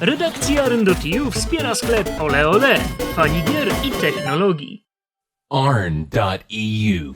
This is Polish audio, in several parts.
Redakcja Rendo.tu wspiera sklep Ole Ole, fani gier i technologii. arn.eu.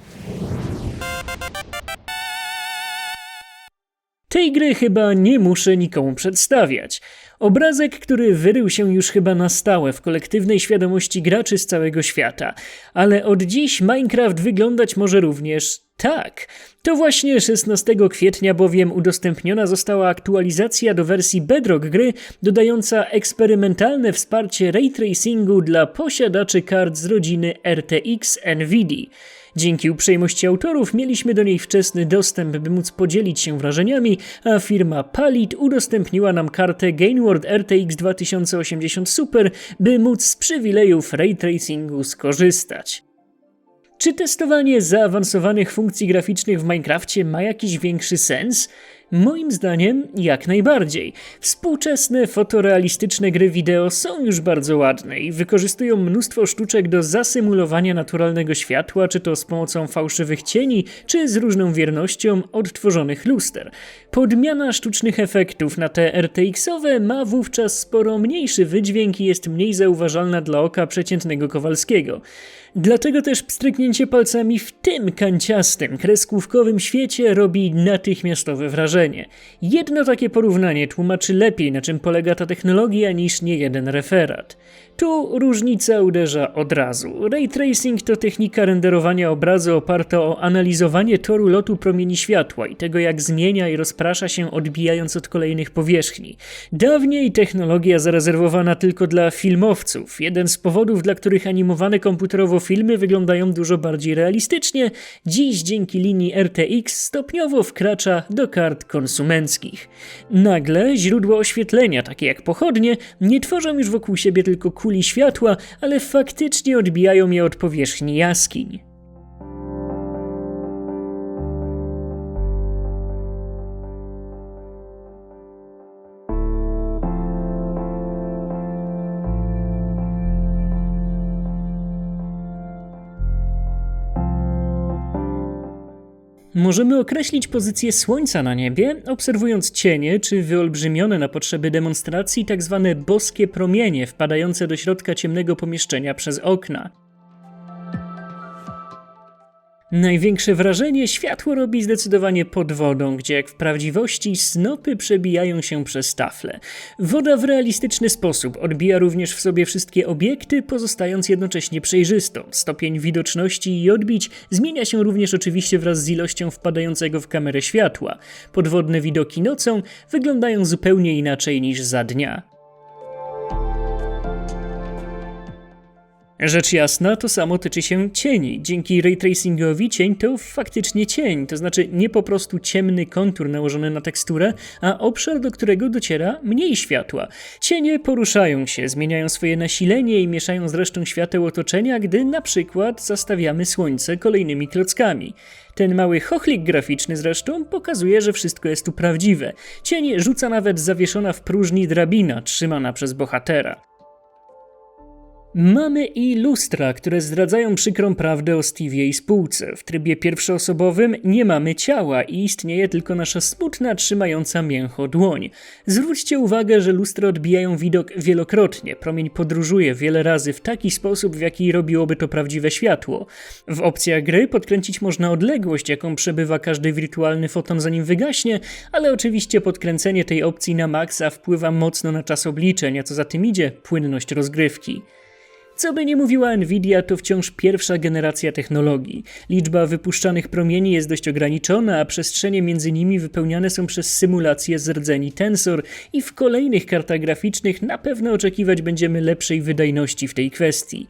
Tej gry chyba nie muszę nikomu przedstawiać. Obrazek, który wyrył się już chyba na stałe w kolektywnej świadomości graczy z całego świata. Ale od dziś Minecraft wyglądać może również tak. To właśnie 16 kwietnia bowiem udostępniona została aktualizacja do wersji Bedrock gry, dodająca eksperymentalne wsparcie ray tracingu dla posiadaczy kart z rodziny RTX NVIDIA. Dzięki uprzejmości autorów mieliśmy do niej wczesny dostęp, by móc podzielić się wrażeniami, a firma Palit udostępniła nam kartę Gainward RTX 2080 Super, by móc z przywilejów ray tracingu skorzystać. Czy testowanie zaawansowanych funkcji graficznych w Minecrafcie ma jakiś większy sens? Moim zdaniem jak najbardziej. Współczesne fotorealistyczne gry wideo są już bardzo ładne i wykorzystują mnóstwo sztuczek do zasymulowania naturalnego światła, czy to z pomocą fałszywych cieni, czy z różną wiernością odtworzonych luster. Podmiana sztucznych efektów na te RTX-owe ma wówczas sporo mniejszy wydźwięk i jest mniej zauważalna dla oka przeciętnego Kowalskiego. Dlatego też pstryknięcie palcami w tym kanciastym, kreskówkowym świecie robi natychmiastowe wrażenie. Jedno takie porównanie tłumaczy lepiej, na czym polega ta technologia, niż niejeden referat. Tu różnica uderza od razu. Ray tracing to technika renderowania obrazu oparta o analizowanie toru lotu promieni światła i tego, jak zmienia i rozprasza się odbijając od kolejnych powierzchni. Dawniej technologia zarezerwowana tylko dla filmowców. Jeden z powodów, dla których animowane komputerowo filmy wyglądają dużo bardziej realistycznie, dziś dzięki linii RTX stopniowo wkracza do kart konsumenckich. Nagle źródła oświetlenia, takie jak pochodnie, nie tworzą już wokół siebie tylko kuli światła, ale faktycznie odbijają je od powierzchni jaskiń. Możemy określić pozycję Słońca na niebie, obserwując cienie czy wyolbrzymione na potrzeby demonstracji tzw. boskie promienie wpadające do środka ciemnego pomieszczenia przez okna. Największe wrażenie światło robi zdecydowanie pod wodą, gdzie jak w prawdziwości snopy przebijają się przez tafle. Woda w realistyczny sposób odbija również w sobie wszystkie obiekty, pozostając jednocześnie przejrzystą. Stopień widoczności i odbić zmienia się również oczywiście wraz z ilością wpadającego w kamerę światła. Podwodne widoki nocą wyglądają zupełnie inaczej niż za dnia. Rzecz jasna, to samo tyczy się cieni. Dzięki ray tracingowi cień to faktycznie cień, to znaczy nie po prostu ciemny kontur nałożony na teksturę, a obszar, do którego dociera mniej światła. Cienie poruszają się, zmieniają swoje nasilenie i mieszają z resztą świateł otoczenia, gdy na przykład zastawiamy słońce kolejnymi klockami. Ten mały chochlik graficzny zresztą pokazuje, że wszystko jest tu prawdziwe. Cień rzuca nawet zawieszona w próżni drabina trzymana przez bohatera. Mamy i lustra, które zdradzają przykrą prawdę o Stevie i spółce. W trybie pierwszoosobowym nie mamy ciała i istnieje tylko nasza smutna, trzymająca mięcho dłoń. Zwróćcie uwagę, że lustra odbijają widok wielokrotnie. Promień podróżuje wiele razy w taki sposób, w jaki robiłoby to prawdziwe światło. W opcjach gry podkręcić można odległość, jaką przebywa każdy wirtualny foton zanim wygaśnie, ale oczywiście podkręcenie tej opcji na maksa wpływa mocno na czas obliczeń, a co za tym idzie, płynność rozgrywki. Co by nie mówiła Nvidia, to wciąż pierwsza generacja technologii. Liczba wypuszczanych promieni jest dość ograniczona, a przestrzenie między nimi wypełniane są przez symulacje z rdzeni Tensor i w kolejnych kartach graficznych na pewno oczekiwać będziemy lepszej wydajności w tej kwestii.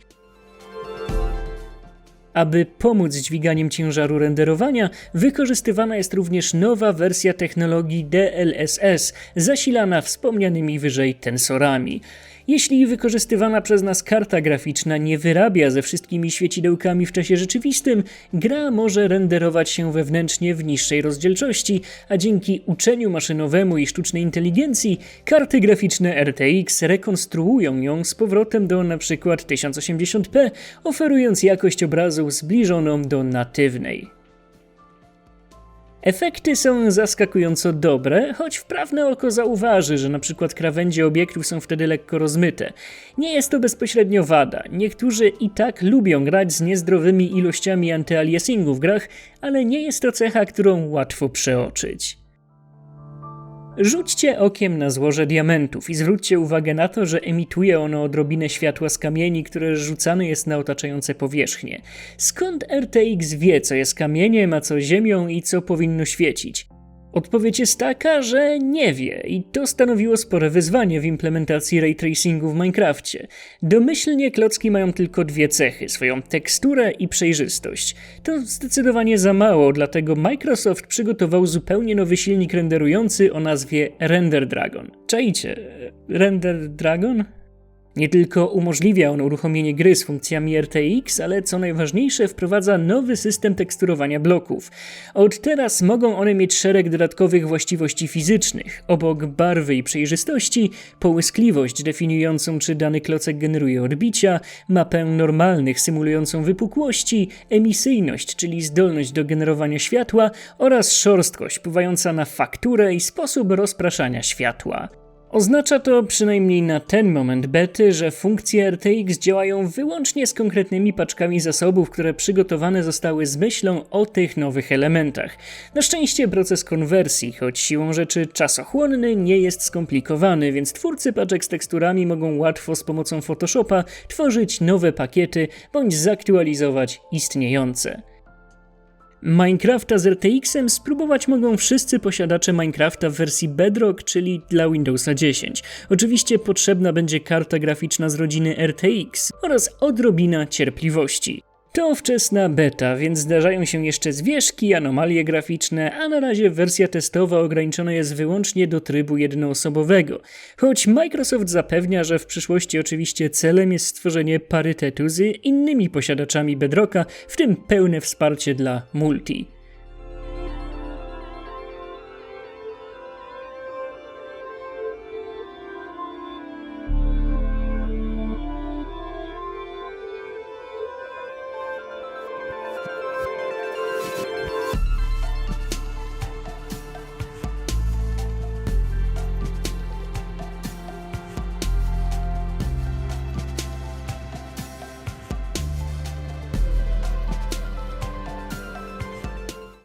Aby pomóc dźwiganiem ciężaru renderowania, wykorzystywana jest również nowa wersja technologii DLSS, zasilana wspomnianymi wyżej tensorami. Jeśli wykorzystywana przez nas karta graficzna nie wyrabia ze wszystkimi świecidełkami w czasie rzeczywistym, gra może renderować się wewnętrznie w niższej rozdzielczości, a dzięki uczeniu maszynowemu i sztucznej inteligencji karty graficzne RTX rekonstruują ją z powrotem do np. 1080p, oferując jakość obrazu zbliżoną do natywnej. Efekty są zaskakująco dobre, choć wprawne oko zauważy, że przykład krawędzie obiektów są wtedy lekko rozmyte. Nie jest to bezpośrednio wada. Niektórzy i tak lubią grać z niezdrowymi ilościami antyaliasingu w grach, ale nie jest to cecha, którą łatwo przeoczyć. Rzućcie okiem na złoże diamentów i zwróćcie uwagę na to, że emituje ono odrobinę światła z kamieni, które rzucane jest na otaczające powierzchnie. Skąd RTX wie, co jest kamieniem, a co ziemią i co powinno świecić? Odpowiedź jest taka, że nie wie i to stanowiło spore wyzwanie w implementacji ray tracingu w Minecrafcie. Domyślnie klocki mają tylko dwie cechy, swoją teksturę i przejrzystość. To zdecydowanie za mało, dlatego Microsoft przygotował zupełnie nowy silnik renderujący o nazwie Render Dragon. Czajcie, Render Dragon? Nie tylko umożliwia on uruchomienie gry z funkcjami RTX, ale co najważniejsze, wprowadza nowy system teksturowania bloków. Od teraz mogą one mieć szereg dodatkowych właściwości fizycznych. Obok barwy i przejrzystości, połyskliwość definiującą, czy dany klocek generuje odbicia, mapę normalnych symulującą wypukłości, emisyjność, czyli zdolność do generowania światła oraz szorstkość wpływająca na fakturę i sposób rozpraszania światła. Oznacza to przynajmniej na ten moment bety, że funkcje RTX działają wyłącznie z konkretnymi paczkami zasobów, które przygotowane zostały z myślą o tych nowych elementach. Na szczęście proces konwersji, choć siłą rzeczy czasochłonny, nie jest skomplikowany, więc twórcy paczek z teksturami mogą łatwo z pomocą Photoshopa tworzyć nowe pakiety bądź zaktualizować istniejące. Minecrafta z RTX-em spróbować mogą wszyscy posiadacze Minecrafta w wersji Bedrock, czyli dla Windowsa 10. Oczywiście potrzebna będzie karta graficzna z rodziny RTX oraz odrobina cierpliwości. To wczesna beta, więc zdarzają się jeszcze zwieszki, anomalie graficzne, a na razie wersja testowa ograniczona jest wyłącznie do trybu jednoosobowego. Choć Microsoft zapewnia, że w przyszłości oczywiście celem jest stworzenie parytetu z innymi posiadaczami Bedrocka, w tym pełne wsparcie dla multi.